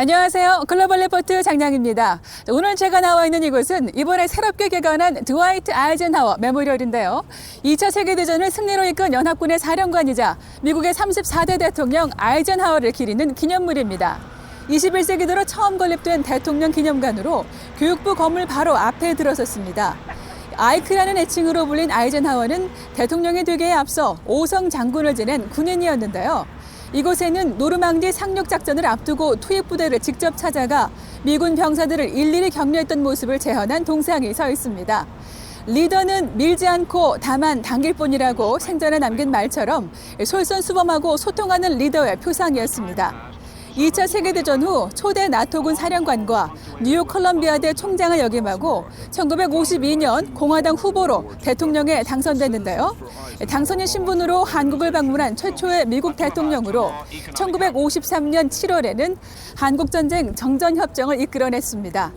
안녕하세요. 글로벌 리포트 장량입니다. 자, 오늘 제가 나와 있는 이곳은 이번에 새롭게 개관한 드와이트 아이젠하워 메모리얼인데요. 2차 세계대전을 승리로 이끈 연합군의 사령관이자 미국의 34대 대통령 아이젠하워를 기리는 기념물입니다. 21세기 들어 처음 건립된 대통령 기념관으로 교육부 건물 바로 앞에 들어섰습니다. 아이크라는 애칭으로 불린 아이젠하워는 대통령이 되기에 앞서 오성 장군을 지낸 군인이었는데요. 이곳에는 노르망디 상륙 작전을 앞두고 투입 부대를 직접 찾아가 미군 병사들을 일일이 격려했던 모습을 재현한 동상이 서 있습니다. 리더는 밀지 않고 다만 당길 뿐이라고 생전에 남긴 말처럼 솔선수범하고 소통하는 리더의 표상이었습니다. 2차 세계대전 후 초대 나토군 사령관과 뉴욕 컬럼비아대 총장을 역임하고 1952년 공화당 후보로 대통령에 당선됐는데요. 당선인 신분으로 한국을 방문한 최초의 미국 대통령으로 1953년 7월에는 한국전쟁 정전협정을 이끌어냈습니다.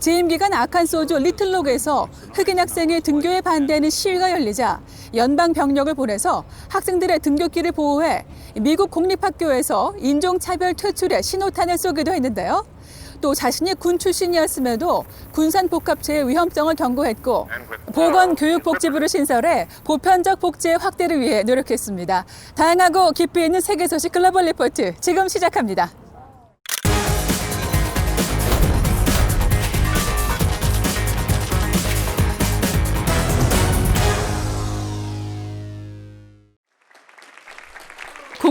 재임 기간 아칸소주 리틀록에서 흑인 학생의 등교에 반대하는 시위가 열리자 연방 병력을 보내서 학생들의 등교길을 보호해 미국 공립학교에서 인종차별 퇴출에 신호탄을 쏘기도 했는데요. 또 자신이 군 출신이었음에도 군산 복합체의 위험성을 경고했고 보건교육복지부를 신설해 보편적 복지의 확대를 위해 노력했습니다. 다양하고 깊이 있는 세계 소식 글로벌 리포트 지금 시작합니다.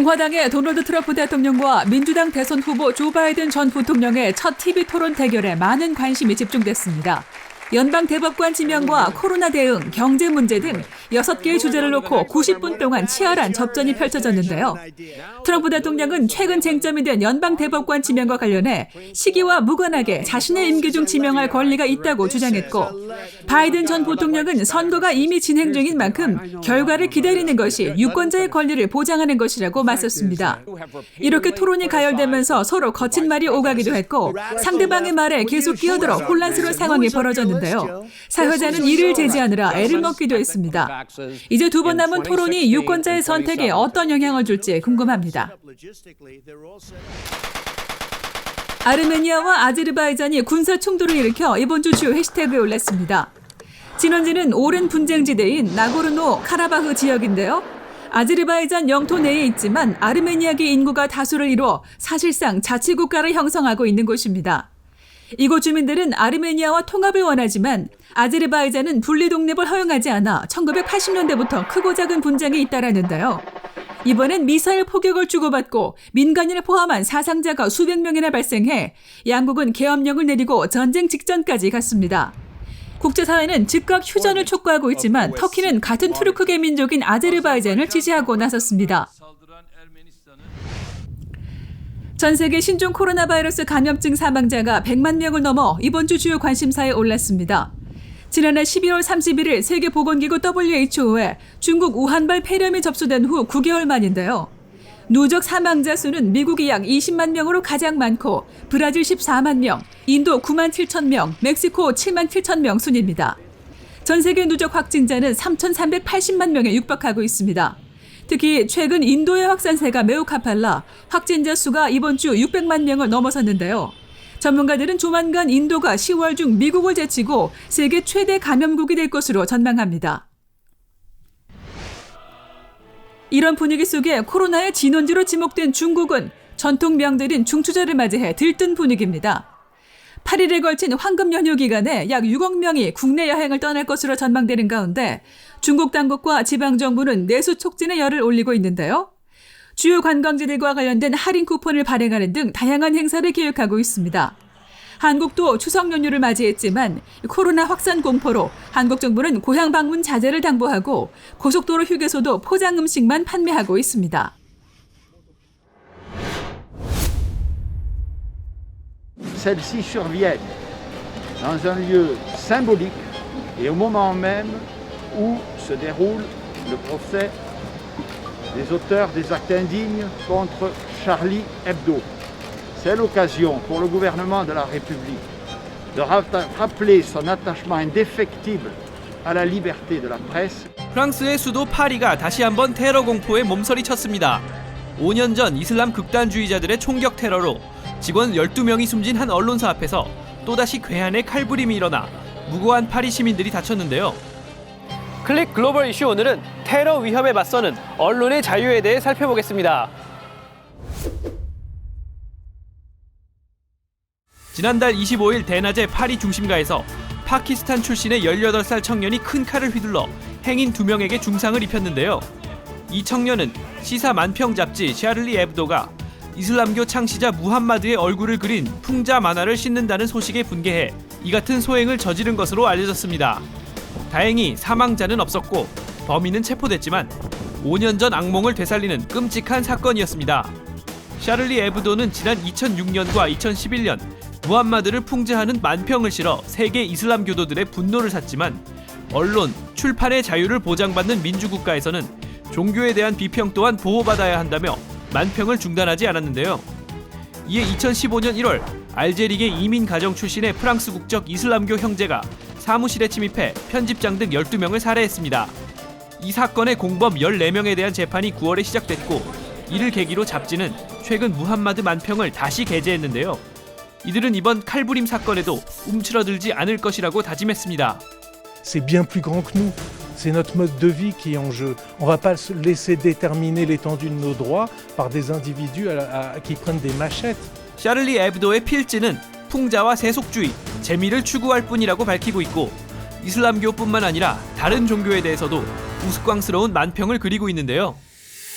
공화당의 도널드 트럼프 대통령과 민주당 대선 후보 조 바이든 전 부통령의 첫 TV 토론 대결에 많은 관심이 집중됐습니다. 연방 대법관 지명과 코로나 대응, 경제 문제 등 6개의 주제를 놓고 90분 동안 치열한 접전이 펼쳐졌는데요. 트럼프 대통령은 최근 쟁점이 된 연방 대법관 지명과 관련해 시기와 무관하게 자신의 임기 중 지명할 권리가 있다고 주장했고 바이든 전 부통령은 선거가 이미 진행 중인 만큼 결과를 기다리는 것이 유권자의 권리를 보장하는 것이라고 맞섰습니다. 이렇게 토론이 가열되면서 서로 거친 말이 오가기도 했고 상대방의 말에 계속 끼어들어 혼란스러운 상황이 벌어졌는데요. 사회자는 이를 제지하느라 애를 먹기도 했습니다. 이제 두 번 남은 토론이 유권자의 선택에 어떤 영향을 줄지 궁금합니다. 아르메니아와 아제르바이잔이 군사 충돌을 일으켜 이번 주 주요 해시태그에 올랐습니다. 진원지는 오랜 분쟁지대인 나고르노 카라바흐 지역인데요. 아제르바이잔 영토 내에 있지만 아르메니아계 인구가 다수를 이루어 사실상 자치국가를 형성하고 있는 곳입니다. 이곳 주민들은 아르메니아와 통합을 원하지만 아제르바이잔은 분리 독립을 허용하지 않아 1980년대부터 크고 작은 분쟁이 잇따랐는데요. 이번엔 미사일 포격을 주고받고 민간인을 포함한 사상자가 수백 명이나 발생해 양국은 계엄령을 내리고 전쟁 직전까지 갔습니다. 국제사회는 즉각 휴전을 촉구하고 있지만 터키는 같은 투르크계 민족인 아제르바이잔을 지지하고 나섰습니다. 전 세계 신종 코로나 바이러스 감염증 사망자가 100만 명을 넘어 이번 주 주요 관심사에 올랐습니다. 지난해 12월 31일 세계보건기구 WHO에 중국 우한발 폐렴이 접수된 후 9개월 만인데요. 누적 사망자 수는 미국이 약 20만 명으로 가장 많고 브라질 14만 명, 인도 9만 7천 명, 멕시코 7만 7천 명 순입니다. 전 세계 누적 확진자는 3,380만 명에 육박하고 있습니다. 특히 최근 인도의 확산세가 매우 가팔라 확진자 수가 이번 주 600만 명을 넘어섰는데요. 전문가들은 조만간 인도가 10월 중 미국을 제치고 세계 최대 감염국이 될 것으로 전망합니다. 이런 분위기 속에 코로나의 진원지로 지목된 중국은 전통 명절인 중추절을 맞이해 들뜬 분위기입니다. 8일에 걸친 황금 연휴 기간에 약 6억 명이 국내 여행을 떠날 것으로 전망되는 가운데 중국 당국과 지방 정부는 내수 촉진의 열을 올리고 있는데요. 주요 관광지들과 관련된 할인 쿠폰을 발행하는 등 다양한 행사를 계획하고 있습니다. 한국도 추석 연휴를 맞이했지만 코로나 확산 공포로 한국 정부는 고향 방문 자제를 당부하고 고속도로 휴게소도 포장 음식만 판매하고 있습니다. celles-ci surviennent dans un lieu symbolique et au moment même où se déroule le procès des auteurs des actes indignes contre Charlie Hebdo. C'est l'occasion pour le gouvernement de la République de rappeler son attachement indéfectible à la liberté de la presse 프랑스의 수도 파리가 다시 한번 테러 공포에 몸서리 쳤습니다. 5년 전 이슬람 극단주의자들의 총격 테러로 직원 12명이 숨진 한 언론사 앞에서 또다시 괴한의 칼부림이 일어나 무고한 파리 시민들이 다쳤는데요. 클릭 글로벌 이슈 오늘은 테러 위협에 맞서는 언론의 자유에 대해 살펴보겠습니다. 지난달 25일 대낮에 파리 중심가에서 파키스탄 출신의 18살 청년이 큰 칼을 휘둘러 행인 2명에게 중상을 입혔는데요. 이 청년은 시사 만평 잡지 샤를리 에브도가 이슬람교 창시자 무함마드의 얼굴을 그린 풍자 만화를 싣는다는 소식에 분개해 이 같은 소행을 저지른 것으로 알려졌습니다. 다행히 사망자는 없었고 범인은 체포됐지만 5년 전 악몽을 되살리는 끔찍한 사건이었습니다. 샤를리 에브도는 지난 2006년과 2011년 무함마드를 풍자하는 만평을 실어 세계 이슬람 교도들의 분노를 샀지만 언론, 출판의 자유를 보장받는 민주국가에서는 종교에 대한 비평 또한 보호받아야 한다며 만평을 중단하지 않았는데요. 이에 2015년 1월 알제리계 이민 가정 출신의 프랑스 국적 이슬람교 형제가 사무실에 침입해 편집장 등 12명을 살해했습니다. 이 사건의 공범 14명에 대한 재판이 9월에 시작됐고 이를 계기로 잡지는 최근 무함마드 만평을 다시 게재했는데요. 이들은 이번 칼부림 사건에도 움츠러들지 않을 것이라고 다짐했습니다. C'est notre mode de vie qui est en jeu. On ne va pas se laisser déterminer l'étendue de nos droits par des individus à- à- qui prennent des machettes. 샤를리 에브도의 필지는 풍자와 세속주의, 재미를 추구할 뿐이라고 밝히고 있고 이슬람교뿐만 아니라 다른 종교에 대해서도 우스꽝스러운 만평을 그리고 있는데요.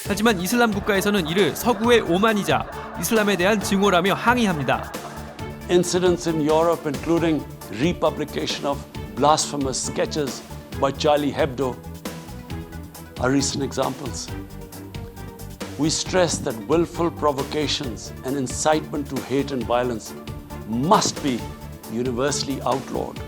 하지만 이슬람 국가에서는 이를 서구의 오만이자 이슬람에 대한 증오라며 항의합니다. incidents in Europe, including republication of blasphemous sketches by Charlie Hebdo, are recent examples. We stress that willful provocations and incitement to hate and violence must be universally outlawed.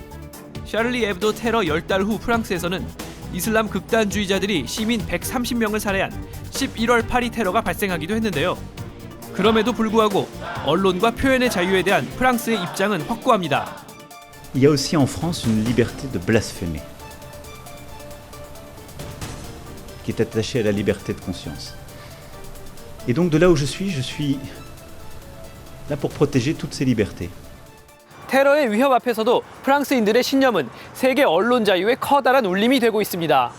샤를리 에브도 테러 10달 후 프랑스에서는 이슬람 극단주의자들이 시민 130명을 살해한 11월 파리 테러가 발생하기도 했는데요. 그럼에도 불구하고 언론과 표현의 자유에 대한 프랑스의 입장은 확고합니다. Il y a aussi en France une liberté de blasphémer, qui est attachée à la liberté de conscience. Et donc de là où je suis, je suis là pour protéger toutes ces libertés. 테러의 위협 앞에서도 프랑스인들의 신념은 세계 언론 자유의 커다란 울림이 되고 있습니다.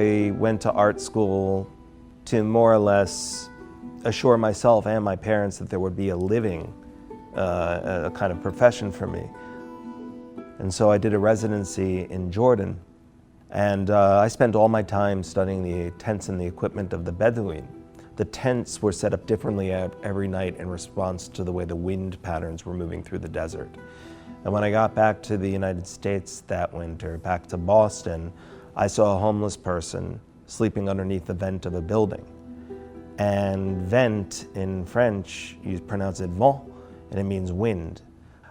I went to art school to more or less assure myself and my parents that there would be a living, uh, a kind of profession for me. And so I did a residency in Jordan. And uh, I spent all my time studying the tents and the equipment of the Bedouin. The tents were set up differently every night in response to the way the wind patterns were moving through the desert. And when I got back to the United States that winter, back to Boston, I saw a homeless person sleeping underneath the vent of a building. And vent in French, you pronounce it vent, and it means wind.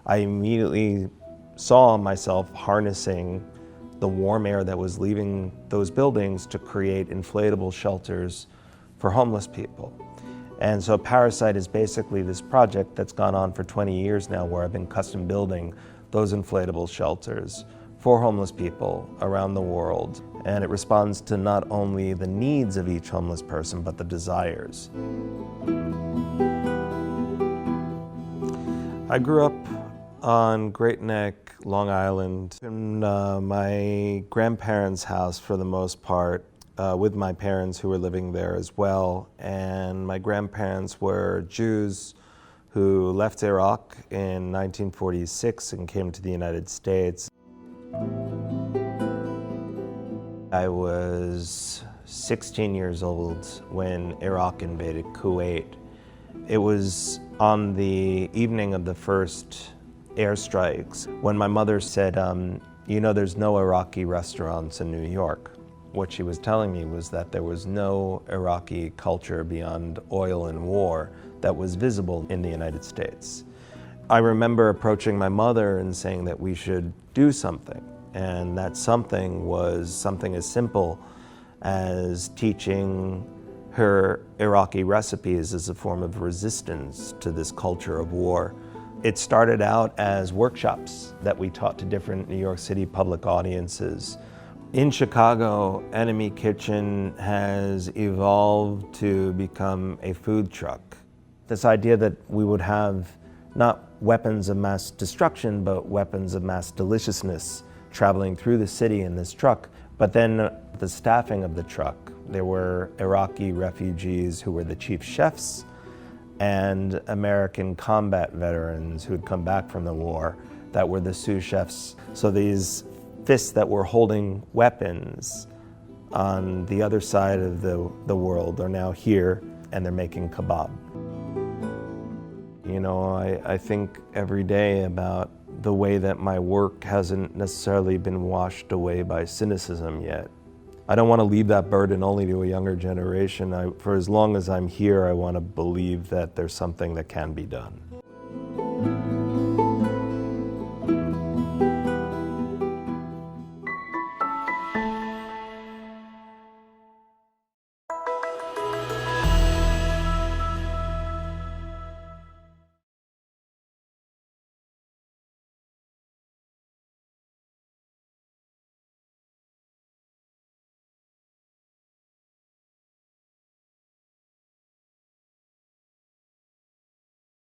I immediately saw myself harnessing the warm air that was leaving those buildings to create inflatable shelters for homeless people. And so Parasite is basically this project that's gone on for 20 years now where I've been custom building those inflatable shelters for homeless people around the world. And it responds to not only the needs of each homeless person, but the desires. I grew up on Great Neck, Long Island, in uh, my grandparents' house for the most part, uh, with my parents who were living there as well. And my grandparents were Jews who left Iraq in 1946 and came to the United States. I was 16 years old when Iraq invaded Kuwait. It was on the evening of the first airstrikes when my mother said, um, You know, there's no Iraqi restaurants in New York. What she was telling me was that there was no Iraqi culture beyond oil and war that was visible in the United States. I remember approaching my mother and saying that we should do something. And that something was something as simple as teaching her Iraqi recipes as a form of resistance to this culture of war. It started out as workshops that we taught to different New York City public audiences. In Chicago, Enemy Kitchen has evolved to become a food truck. This idea that we would have not weapons of mass destruction, but weapons of mass deliciousness traveling through the city in this truck. But then the staffing of the truck, there were Iraqi refugees who were the chief chefs and American combat veterans who had come back from the war that were the sous chefs. So these fists that were holding weapons on the other side of the, the world are now here and they're making kebab. You know, I, I think every day about the way that my work hasn't necessarily been washed away by cynicism yet. I don't want to leave that burden only to a younger generation. I, for as long as I'm here, I want to believe that there's something that can be done.